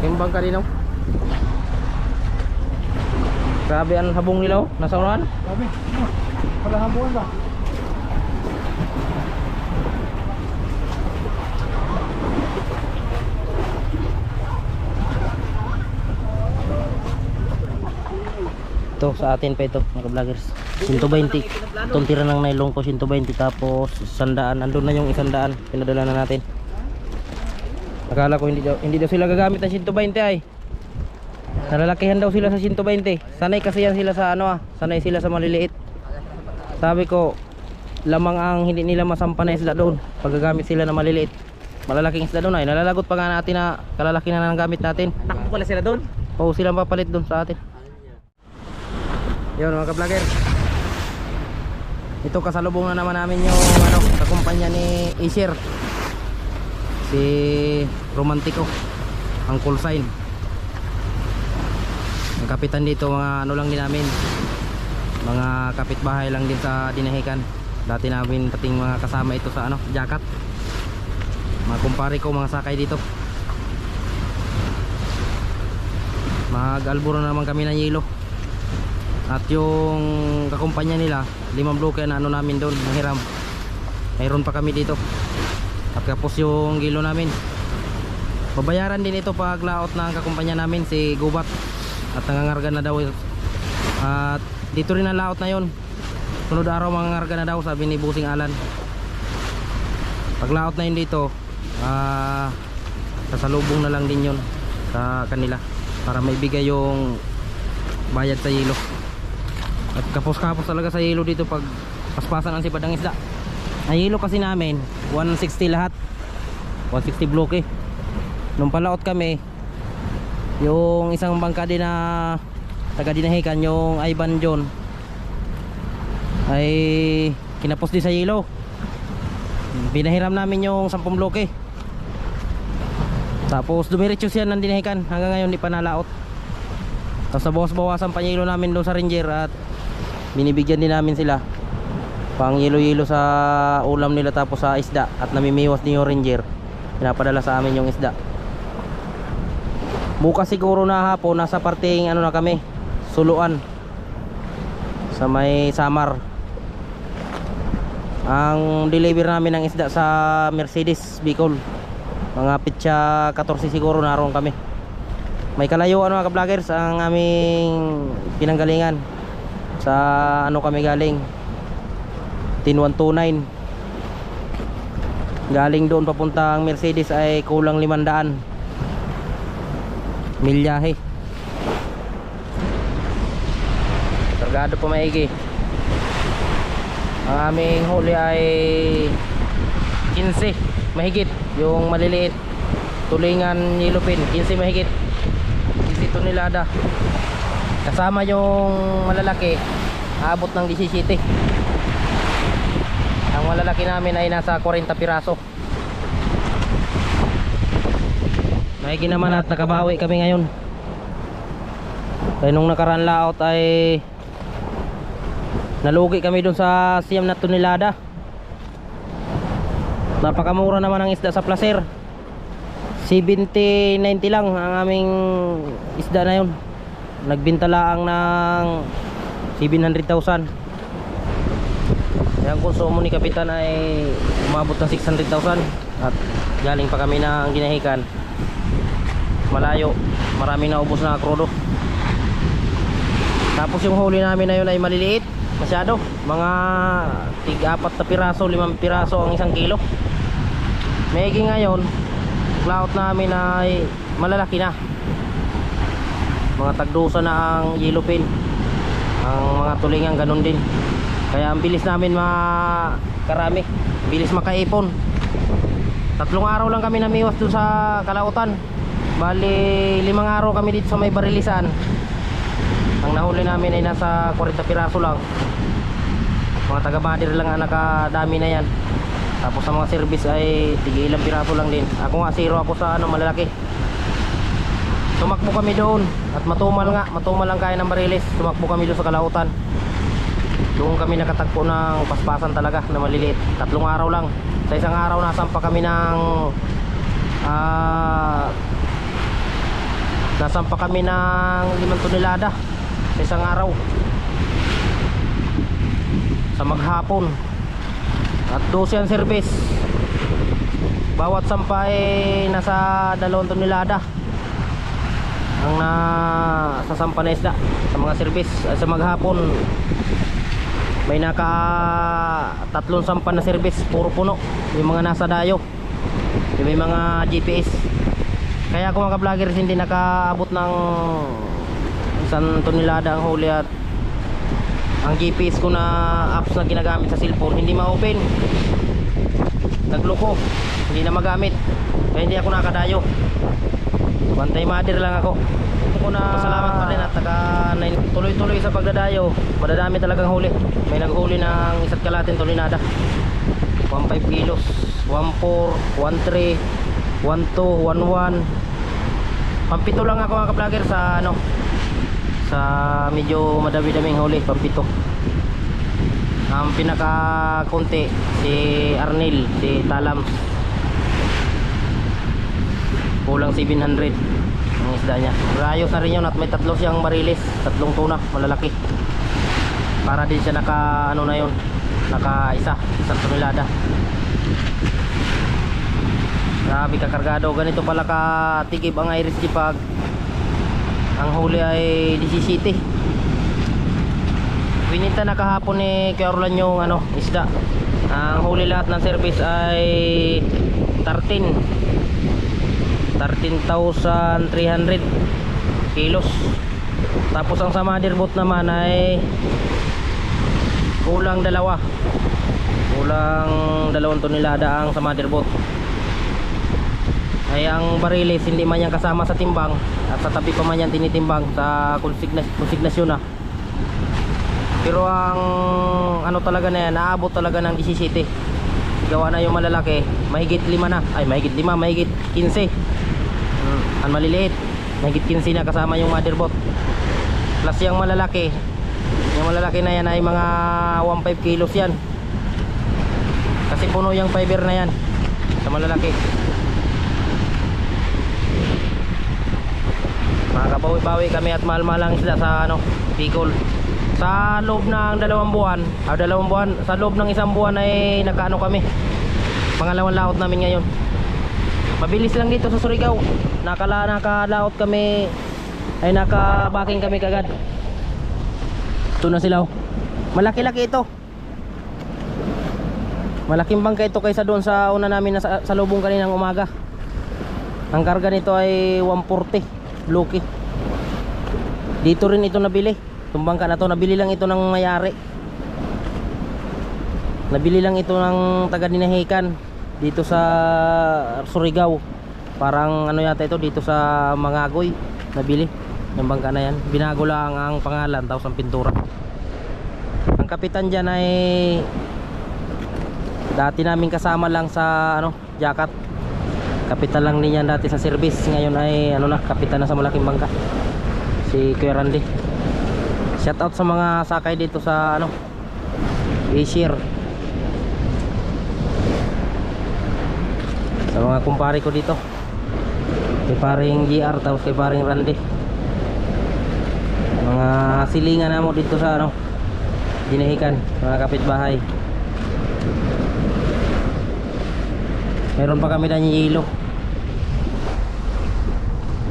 Yung bangka din oh. Grabe ang habong nila oh. Nasa unahan. Sabi, ano? Pala hambuan ba? Ito sa atin pa ito mga vloggers 120 Itong tira ng nylon ko 120 Tapos sandaan Andun na yung isandaan Pinadala na natin Akala ko hindi daw, hindi daw sila gagamit ng 120 ay. Nalalakihan daw sila sa 120 Sanay kasi yan sila sa ano ah. Sanay sila sa maliliit. Sabi ko Lamang ang hindi nila masampa na isda doon. Pag gagamit sila ng maliliit. Malalaking isda doon ay. Nalalagot pa nga natin na Kalalaki na ng gamit natin. Takbo pala sila doon. Oo silang papalit doon sa atin. Yun mga ka-vlogger. Ito kasalubong na naman namin yung ano, kakumpanya ni Acer Si Romantico Ang call sign. Ang kapitan dito mga ano lang din namin. Mga kapitbahay lang din sa Dinahican Dati namin pating mga kasama ito sa ano, Jakat. Mga kumpare ko mga sakay dito. Mag-alburo na naman kami ng yelo. At yung kakumpanya nila limang bloke na ano namin doon hiram mayroon pa kami dito at kapos yung gilo namin. Babayaran din ito pag laot ng kakumpanya namin si Gubat. At nangangarga na daw. At dito rin ang laot na yon sunod araw mangangarga na daw sabi ni Busing Alan. Pag laot na yun dito ah sasalubong na lang din yon sa kanila para maibigay yung bayad sa yelo. At kapos-kapos talaga sa yelo dito pag paspasan ang sipad ng isda ang yelo kasi namin 160 lahat. 160 bloke. Eh nung palaot kami yung isang bangka din na taga dinahikan yung Ivan John ay kinapos din sa yelo. Binahiram namin yung 10 bloke. Tapos dumiretso siya ng dinahikan hanggang ngayon di pa nalaot. Tapos nabawas-bawasan pa yelo namin doon sa ranger at binibigyan din namin sila pang yelo-yelo sa ulam nila tapos sa isda at namimiwas din yung ranger. Pinapadala sa amin yung isda. Bukas siguro na hapon nasa parting ano na kami suluan sa may samar. Ang deliver namin ng isda sa Mercedes Bicol. Mga pitsa 14 siguro naroon kami. May kalayuan mga ka-vloggers ang aming pinanggalingan sa ano kami galing 10129 galing doon papuntang Mercedes ay kulang 500 milyahe. Kargado pa maigi. Ang aming huli ay 15 mahigit. Yung maliliit tulingan yellow pin 15 mahigit. 15 tonelada. Kasama yung malalaki aabot ng 17 ang malalaki namin ay nasa 40 piraso. Maigi naman at nakabawi kami ngayon. Kaya nung nakaraan laot ay nalugi kami dun sa siyam na tonelada. Napakamura naman ang isda sa placer. 70-90 lang ang aming isda na yun. Nagbinta lang ng 700,000 yung konsumo ni kapitan ay umabot ng 600,000 at galing pa kami ng ginahikan. Malayo marami na ubos na krudo tapos yung huli namin na yun ay maliliit masyado. Mga tig apat na piraso limang piraso ang isang kilo. Megi ngayon cloud namin ay malalaki na. Mga tagdusa na ang yellow pin ang mga tulingan ganun din kaya ang bilis namin makarami bilis makaipon. Tatlong araw lang kami namiwas dun sa kalautan. Bali limang araw kami dito sa may barilisan. Ang nahuli namin ay nasa 40 piraso lang. Mga taga badir lang ang nakadami na yan. Tapos sa mga service ay tige ilang piraso lang din. Ako nga zero ako sa ano malalaki. Tumakbo kami doon at matumal nga. Matumal lang kaya ng barilis tumakbo kami doon sa kalautan doon kami nakatagpo ng paspasan talaga na maliliit. Tatlong araw lang. Sa isang araw nasampa kami ng ah nasampa kami ng 5 tonelada sa isang araw. Sa maghapon. At 12 ang service bawat sampa ay nasa 2 tonelada ang na sasampa na sa mga service sa maghapon may naka tatlong sampan na service puro puno. Yung mga nasa dayo. Yung may mga GPS kaya kung mga vloggers hindi nakaabot ng isang tonelada ang huli at ang GPS ko na apps na ginagamit sa cellphone hindi ma-open. Nagloko. Hindi na magamit. Kaya hindi ako nakadayo bantay mother lang ako. Ako na pasalamat pa rin at naka tuloy-tuloy sa pagdadayo. Madadami talagang huli. May naghuli ng isa't kalatin tulinada 1.5 kilos. 1.4 1.3 1.2 1.1 pampito lang ako mga ka-vlogger sa ano sa medyo madami-daming huli pampito. Ang pinaka konti si Arnil si Talams kulang 700 ang isda niya. Rayos na rin yun at may tatlo siyang marilis. Tatlong tuna malalaki. Para din siya naka ano na yun naka isa isang tonelada. Grabe kakargado ganito pala ka tigib ang iris pag ang huli ay 17 Winita na kahapon ni Carolan yung ano, isda. Ang huli lahat ng service ay 13 13,300 kilos. Tapos ang sa motherboard naman ay kulang dalawa. Kulang dalawang tonelada ang sa motherboard. Ay ang bariles hindi man yan kasama sa timbang at sa tabi pa man yan tinitimbang sa konsigna konsignasyon na. Pero ang ano talaga na yan, naabot talaga ng 17. Gawa na yung malalaki, mahigit 5 na. Ay, mahigit 5, mahigit 15. Ang maliliit, mahigit 15 na kasama yung motherboard. Plus yung malalaki, yung malalaki na yan ay mga 1.5 kilos yan. Kasi puno yung fiber na yan sa malalaki. Makakabawi-bawi kami at mahal-mahal lang sila sa ano, Bicol sa loob ng dalawang buwan ah, dalawang buwan sa loob ng isang buwan ay nakaano kami pangalawang laot namin ngayon mabilis lang dito sa Surigao. Nakala nakalaot kami. Ay nakabaking kami kagad. Ito na sila oh. malaki-laki ito. Malaking bangka ito kaysa doon sa una namin na sa, lubong kaninang umaga. Ang karga nito ay 140 Lucky. Dito rin ito nabili. Itong bangka na to nabili lang ito ng mayari. Nabili lang ito ng taga dinahikan dito sa Surigao. Parang ano yata ito dito sa Mangagoy. Nabili. Yung bangka na yan. Binago lang ang pangalan tapos ang pintura. Ang kapitan dyan ay dati namin kasama lang sa ano jacket kapitan lang niyan dati sa service. Ngayon ay ano na kapitan na sa malaking bangka. Si Kuya Randy. Shout out sa mga sakay dito sa ano Asia Sa mga kumpare ko dito. Kay paring GR tapos kay paring Randy. Mga silingan na mo dito sa ano Dinahikan Mga kapitbahay. Meron pa kami na yelo.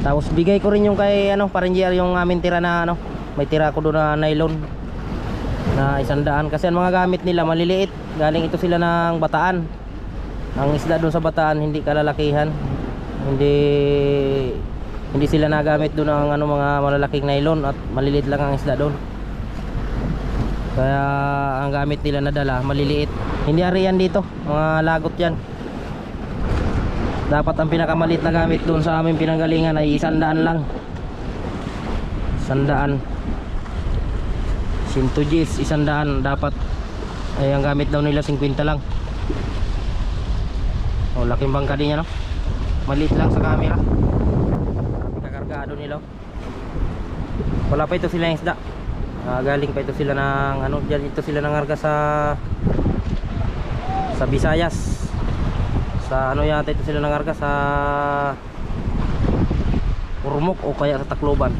Tapos bigay ko rin yung kay ano paring GR yung aming tira na ano may tira ko doon na nylon na isandaan kasi ang mga gamit nila maliliit. Galing ito sila ng bataan ang isda doon sa bataan hindi kalalakihan. Hindi hindi sila nagamit doon ng ano mga malalaking nylon at maliliit lang ang isda doon. Kaya ang gamit nila na dala maliliit. Hindi ari yan dito mga lagot yan. Dapat ang pinakamalit na gamit doon sa aming pinanggalingan ay isandaan lang. Sandaan 110 isandaan. Dapat ay ang gamit daw nila 50 lang o laking bangka din yan no? maliit lang sa camera kakargado nila oh. wala pa ito sila yung isda Ah, galing pa ito sila ng ano dyan ito sila nangarga sa sa Visayas sa ano yata ito sila nangarga sa Ormoc o kaya sa Tacloban.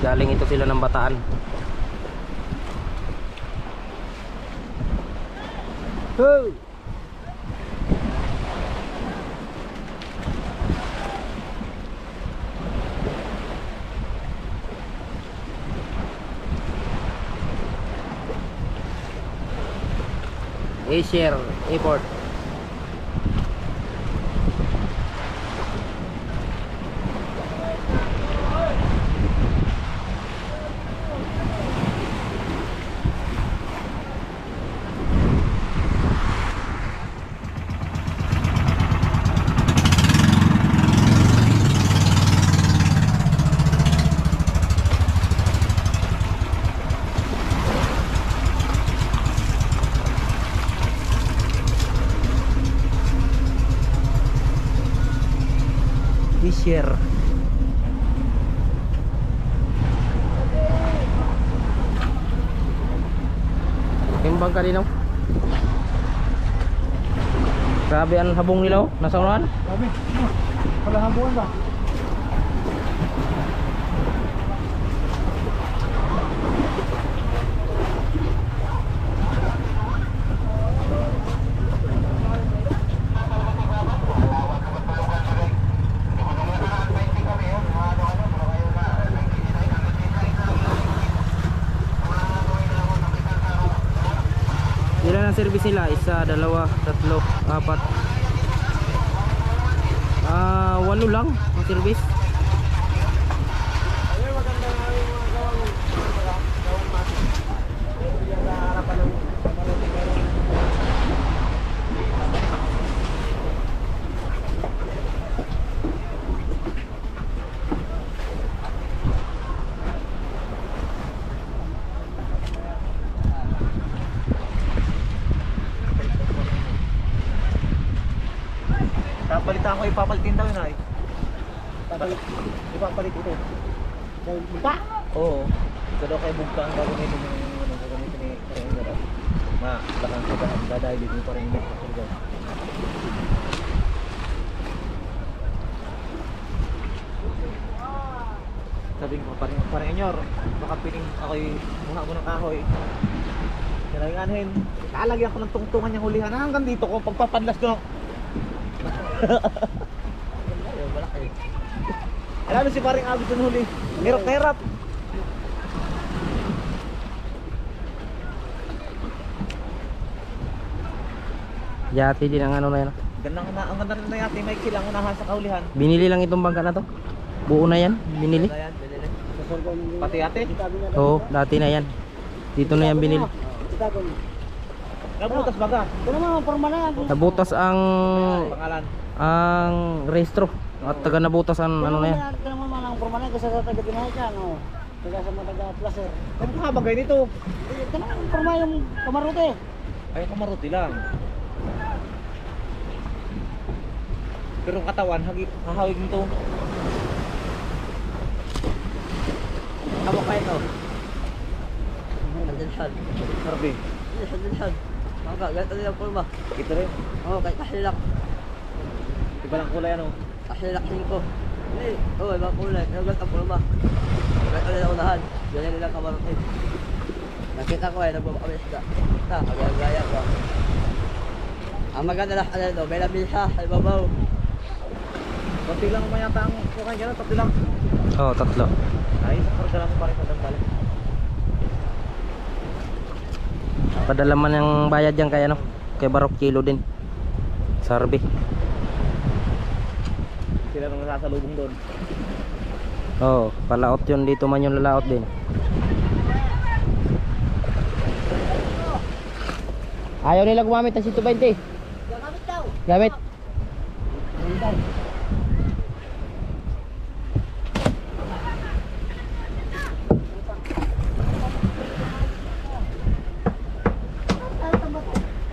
Galing ito sila ng Bataan. Ho! Asia Airport. Fisher. Timbang ka din oh. Grabe ang habong nila oh. Nasa unahan. Kami. Ano? Palahambuan ba? Ang service nila? Isa, dalawa, tatlo, apat. Ah, walo lang ang service. Kapalitan ko ipapalitin daw yun ay. Papalit. Ipapalit ito. Bugta? Oo. Ito daw kay Bugta ang gagamitin yung ano, gagamitin ni Karengera. Ma, bakang sa dadahil dito pa rin yung Karengera. Sabi ko, parang parang enyor, baka piling ako'y mukha mo ng kahoy. Kailanganin, lalagyan ko ng tungtungan yung hulihan hanggang dito ko pagpapadlas ko. Alam mo si paring abis ng huli. Hirap na hirap. Yati din ang ano na yan. Ganda na, ang ganda rin na yate, may kilang unahan sa kaulihan. Binili lang itong bangka na to. Buo na yan. Binili. Ganda yan, binili. Pati yate? Oo, dati na yan. Dito na yan binili. Nabutas baga. Ito naman, forma na. Nabutas ang Pangalan. ang rehistro at taga nabutas ang ano na yan. Ito naman ang permanen kasi sa taga Pinahay dyan, oh. Taga sa mga taga Placer. Ano ka bagay nito? Ito naman ang perma yung kamarote. Ay, kamaruti lang. Pero ang katawan, hagi, hahawig nito. Hawak kayo to. Sandalsan. Harbi. Sandalsan. Mga ganito nila ang perma. Ito rin. Oo, kahit kasilak. Iba lang kulay ano. Kasilak ko. Hindi, oo, ibang kulay. Pero ganito ang perma. Ganito nila unahan. Ganyan nila kamarote. Nakita ko eh, nagbaba kami sa Ta, kagaya ko. Ang maganda lang, ano, may labil siya sa ibabaw. Konti lang naman yata ang kukain gano'n, tatlo lang. Oo, tatlo. Ay, sa karga mo pa rin sa dambal. Padala man yung bayad yan kay ano, kay Barok Kilo din. Sarbi. Sila nang nasasalubong doon. Oo, palaot yun dito man yung lalaot din. Ayaw nila gumamit ng 120. Gamit daw. Gamit.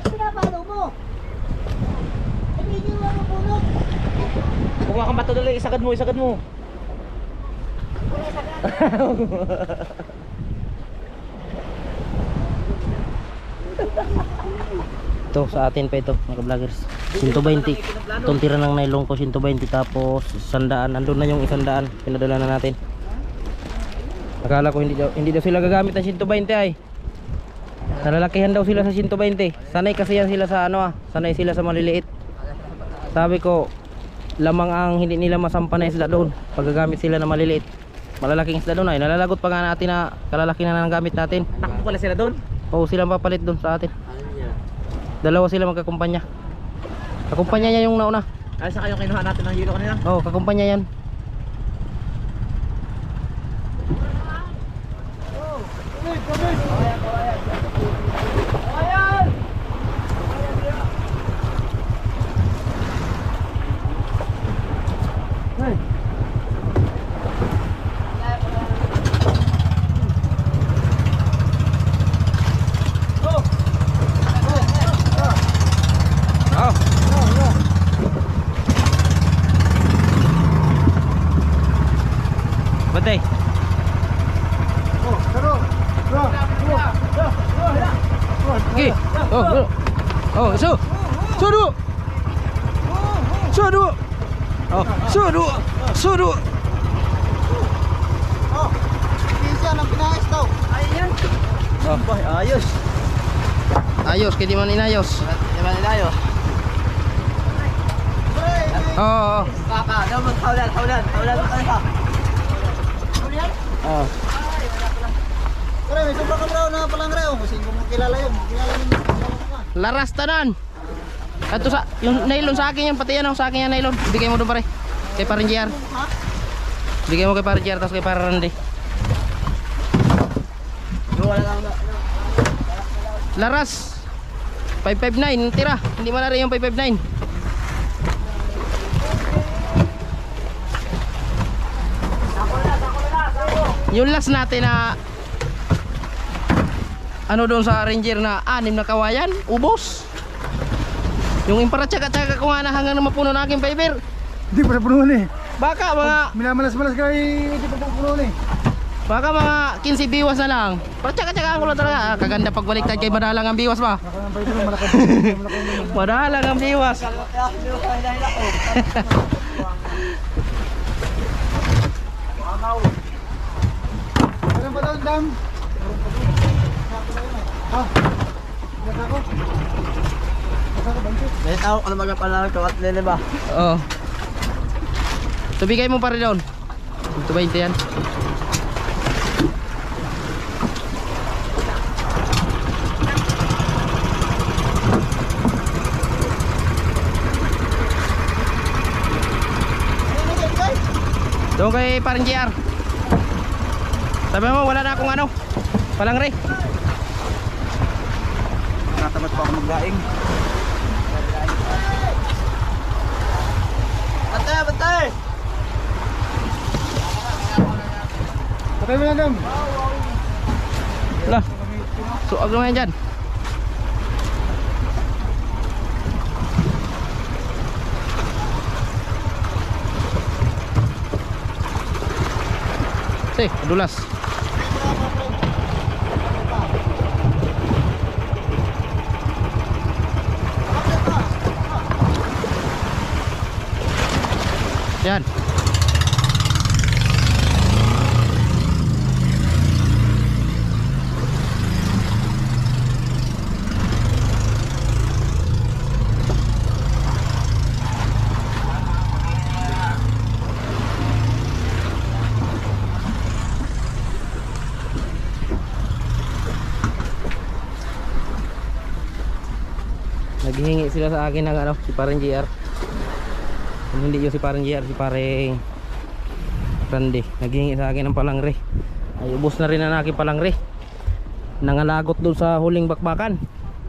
Pinapalo mo. Hindi nyo mo mabunod. Kung kang bato dali, isagad mo, isagad mo. Ito sa atin pa ito mga vloggers. 120. Itong tira ng nylon ko 120 tapos sandaan. Andun na yung isandaan. Pinadala na natin. Akala ko hindi daw, hindi daw sila gagamit ng 120 ay. Nalalakihan daw sila sa 120. Sanay kasi yan sila sa ano ah. Sanay sila sa maliliit. Sabi ko, lamang ang hindi nila masampa na isda doon. Pag gagamit sila na maliliit. Malalaking isda doon ay. Nalalagot pa nga natin na kalalaki na ng gamit natin. Takbo pala sila doon. Oo, sila papalit doon sa atin. Ano? Dalawa sila magkakumpanya. Kakumpanya niya yung nauna. Ay, sa kayo kinuha natin ng hilo kanina. Oo, kakumpanya yan. Oh. Batay. Okay. Oh, oh. Oh, so. Sudu. Sudu. Oh, sudu. Sudu. Oh, Boy, ayos. ayos kay di man inayos. Di ba nila yun? Oo. Oh, Kaka, dapat haulan, haulan, haulan mo tayo. Oh. Pero may sobrang kameraw na palang reo. Kasi kung mo kilala yun, kilala yun. mo ka. Laras tanan. Ato sa yung nylon sa akin yan pati yan sa akin yan nylon. Bigay mo doon pare. Kay parang JR. Bigay mo kay parang JR tapos kay parang Randy. Laras. 559 tira. Hindi man na rin yung 559. Yung last natin na ano doon sa Ranger na anim na kawayan, ubos. Yung impara tsaga-tsaga ko nga na hanggang na mapuno na aking fiber. Hindi pa napunuhan eh. Baka mga Minamalas-malas ka eh. Hindi pa napunuhan eh. baka mga 15 biwas na lang. Para tsaga-tsaga ko lang talaga. Ah, kaganda pagbaliktad kay madalang ang biwas. Malaki. Madalang ang biwas. Ko ako. Daw ang dam? Ah. Nasa ako. Nasa ako, ko na magpapalang ko at nila ba? Oo. So bigay mo pa rin doon. Ito 20 yan. Doon kay parang JR. Sabi mo wala na akong ano. Palang re. Natamat pa ako magdaing. Bantay, bantay! Patay mo lang dam. Lah. So aglo nga yan dyan. Si, Yan. Naghihingi sila sa akin ng ano, si Parang JR. Hindi yung si Parang JR, si Parang Randy. Naghihingi sa akin ng palangre. Ay, ubos na rin ang aking palangre. Nangalagot doon sa huling bakbakan.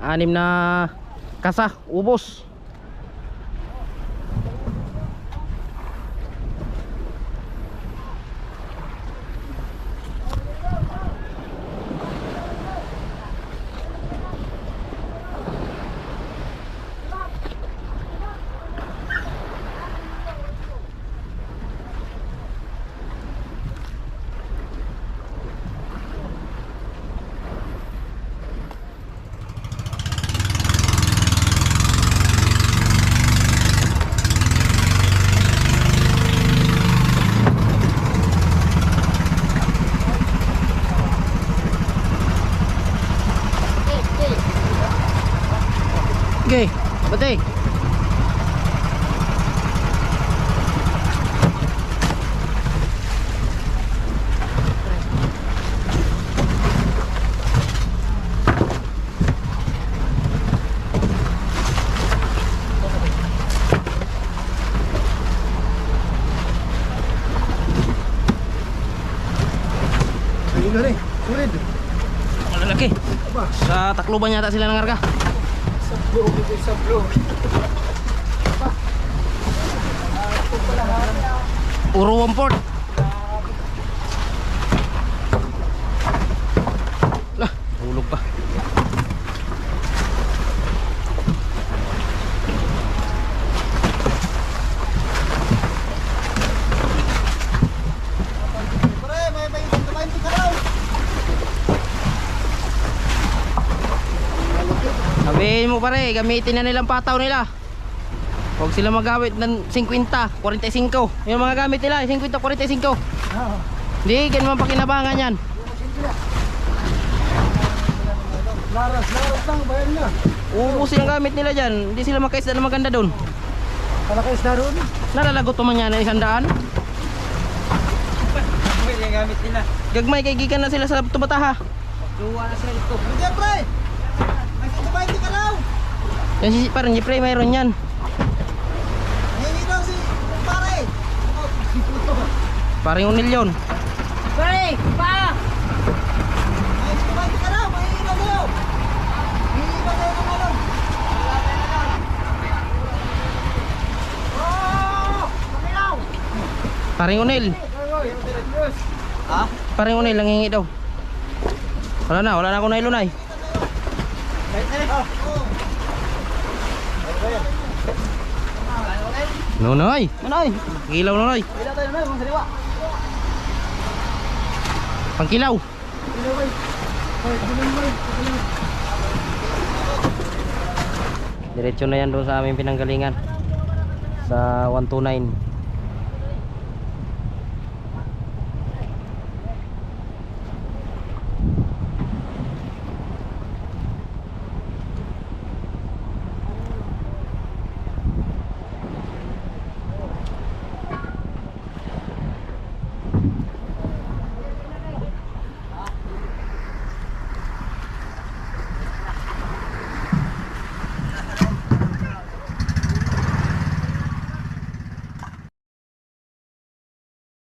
Anim na kasa, ubos. Ate. Ayun na rin. Sulit. Malalaki. Aba. Sa Tacloban yata sila Sablo. Sablo. Puro Wamport. Lah, hulog pa. Pre, may may may ka daw. Sabihin mo pare, gamitin na nilang pataw nila. Huwag sila magawit ng 50, 45. Yung mga gamit nila, 50, 45. Ah. Hindi, ganun man pakinabangan yan. Laras, laras lang bayan niya. Uubusin ang gamit nila dyan. Hindi sila makaisda na maganda doon. Kalaki isda doon. Nalalagot naman yan na isang daan. yung gamit nila. Gagmay kay gikan na sila sa tubataha. Luwa na sila ito. Hindi pre. May kumain ka daw. Yan si parang Jeffrey mayroon yan. Hingi daw si pare. Parang unil yun. Pare! Pa! Ano. Parang unil. Ha? Parang unil lang hingi daw. Wala na, wala na ako nailunay. Nunoy! Manoy! Kilaw nunoy! Pila tayo na, mga sariwa. Pangkilaw! Diretso na yan doon sa aming pinanggalingan. Sa 129.